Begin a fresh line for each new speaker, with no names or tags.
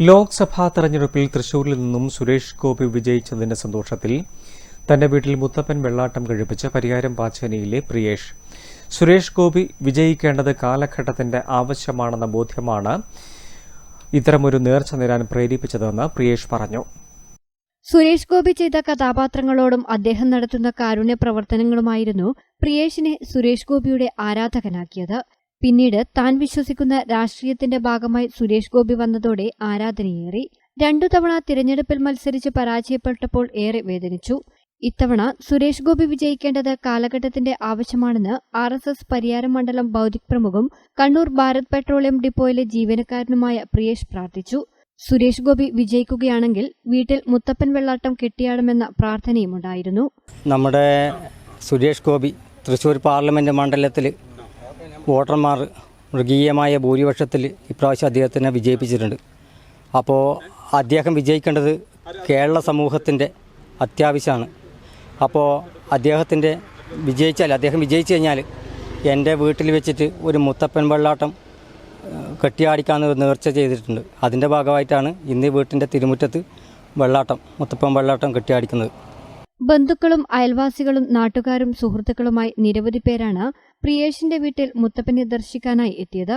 ലോക്സഭാ തെരഞ്ഞെടുപ്പിൽ തൃശൂരിൽ നിന്നും സുരേഷ് ഗോപി വിജയിച്ചതിന്റെ സന്തോഷത്തിൽ തന്റെ വീട്ടിൽ മുത്തപ്പൻ വെള്ളാട്ടം കഴിപ്പിച്ച പരിയാരം പാച്ചേനിയിലെ പ്രിയേഷ്. സുരേഷ് ഗോപി വിജയിക്കേണ്ടത് കാലഘട്ടത്തിന്റെ ആവശ്യമാണെന്ന ബോധ്യമാണ് ഇത്തരമൊരു നേർച്ച നേരാൻ പ്രേരിപ്പിച്ചതെന്ന് പ്രിയേഷ് പറഞ്ഞു.
സുരേഷ് ഗോപി ചെയ്ത കഥാപാത്രങ്ങളോടും അദ്ദേഹം നടത്തുന്ന കാരുണ്യ പ്രവർത്തനങ്ങളുമായിരുന്നു പ്രിയേഷിനെ സുരേഷ് ഗോപിയുടെ ആരാധകനാക്കിയത്. പിന്നീട് താൻ വിശ്വസിക്കുന്ന രാഷ്ട്രീയത്തിന്റെ ഭാഗമായി സുരേഷ് ഗോപി വന്നതോടെ ആരാധനയേറി. രണ്ടു തവണ തിരഞ്ഞെടുപ്പിൽ മത്സരിച്ച് പരാജയപ്പെട്ടപ്പോൾ ഏറെ വേദനിച്ചു. ഇത്തവണ സുരേഷ് ഗോപി വിജയിക്കേണ്ടത് കാലഘട്ടത്തിന്റെ ആവശ്യമാണെന്ന് ആർ എസ് എസ് പരിയാരം മണ്ഡലം ഭൗതിക് പ്രമുഖും കണ്ണൂർ ഭാരത് പെട്രോളിയം ഡിപ്പോയിലെ ജീവനക്കാരനുമായ പ്രിയേഷ് പ്രാർത്ഥിച്ചു. സുരേഷ് ഗോപി വിജയിക്കുകയാണെങ്കിൽ വീട്ടിൽ മുത്തപ്പൻ വെള്ളാട്ടം കെട്ടിയാടുമെന്ന പ്രാർത്ഥനയും ഉണ്ടായിരുന്നു
നമ്മുടെ സുരേഷ് ഗോപി തൃശൂർ പാർലമെന്റ് മണ്ഡലത്തിൽ വോട്ടർമാർ മൃഗീയമായ ഭൂരിപക്ഷത്തിൽ ഇപ്രാവശ്യം അദ്ദേഹത്തിനെ വിജയിപ്പിച്ചിട്ടുണ്ട്. അപ്പോൾ അദ്ദേഹം വിജയിക്കേണ്ടത് കേരള സമൂഹത്തിന്റെ അത്യാവശ്യമാണ്. അപ്പോൾ അദ്ദേഹത്തിന്റെ വിജയിച്ചാൽ അദ്ദേഹം വിജയിച്ചു കഴിഞ്ഞാൽ എന്റെ വീട്ടിൽ വെച്ചിട്ട് ഒരു മുത്തപ്പൻ വെള്ളാട്ടം കെട്ടിയാടിക്കാന്ന് നേർച്ച ചെയ്തിട്ടുണ്ട്. അതിന്റെ ഭാഗമായിട്ടാണ് ഇന്ന് വീട്ടിന്റെ തിരുമുറ്റത്ത് വെള്ളാട്ടം മുത്തപ്പൻ വെള്ളാട്ടം കെട്ടിയാടിക്കുന്നത്.
ബന്ധുക്കളും അയൽവാസികളും നാട്ടുകാരും സുഹൃത്തുക്കളുമായി നിരവധി പേരാണ് പ്രിയേഷിന്റെ വീട്ടിൽ മുത്തപ്പനെ ദർശിക്കാനായി എത്തിയത്.